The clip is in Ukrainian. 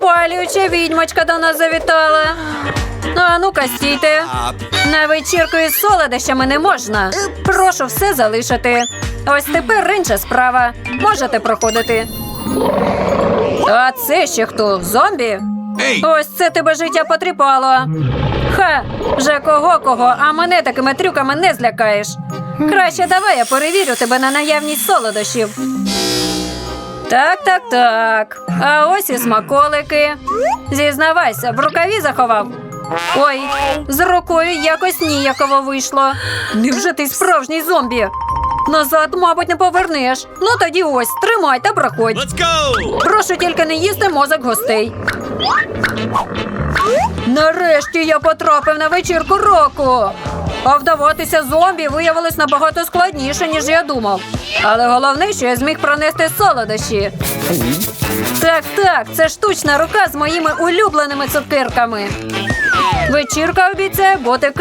запалююча відьмочка до нас завітала. А ну-ка, стійте. На вечірку із солодощами не можна. Прошу все залишити. Ось тепер інша справа. Можете проходити. А це ще хто? Зомбі? Ось це тебе життя потріпало. Ха, вже кого кого, а мене такими трюками не злякаєш. Краще давай я перевірю тебе на наявність солодощів. Так, так, так. А ось і смаколики. Зізнавайся, в рукаві заховав. Ой, з рукою якось ніяково вийшло. Невже ти справжній зомбі? Назад, мабуть, не повернеш. Ну тоді ось, тримай та проходь. Let's go! Прошу тільки не їсти мозок гостей. Нарешті я потрапив на вечірку року. А вдаватися зомбі виявилось набагато складніше, ніж я думав. Але головне, що я зміг пронести солодощі. Так, так, це штучна рука з моїми улюбленими цукерками. Вечірка обіцяє бути